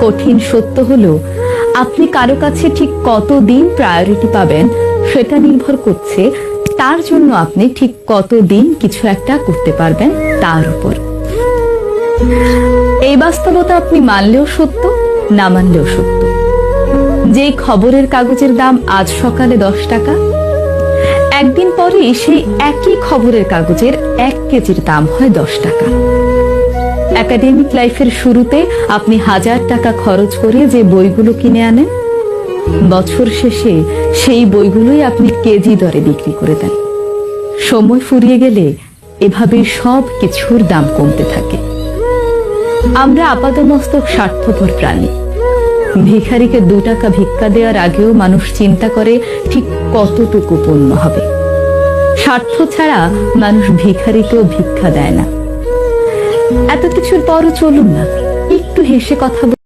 কঠিন সত্য হলো আপনি কারও কাছে ঠিক কতদিন প্রায়োরিটি পাবেন সেটা নির্ভর করছে তার জন্য আপনি ঠিক কিছু একটা করতে পারবেন তার উপর। এই বাস্তবতা আপনি মানলেও সত্য, না মানলেও সত্য? যে খবরের কাগজের দাম আজ সকালে দশ টাকা, একদিন পরে সেই একই খবরের কাগজের এক কেজির দাম হয় দশ টাকা। একাডেমিক লাইফের শুরুতে আপনি হাজার টাকা খরচ করে যে বইগুলো কিনে আনেন, বছর শেষে সেই বইগুলোই আপনি কেজি দরে বিক্রি করে দেন। সময় ফুরিয়ে গেলে এভাবে সব কিছুর দাম কমতে থাকে। আমরা আপাতমস্তক স্বার্থপর প্রাণী। ভিখারিকে দু টাকা ভিক্ষা দেওয়ার আগেও মানুষ চিন্তা করে ঠিক কতটুকু পণ্য হবে। স্বার্থ ছাড়া মানুষ ভিখারিকেও ভিক্ষা দেয় না। এত কিছুর পরও চলুন না একটু হেসে কথা।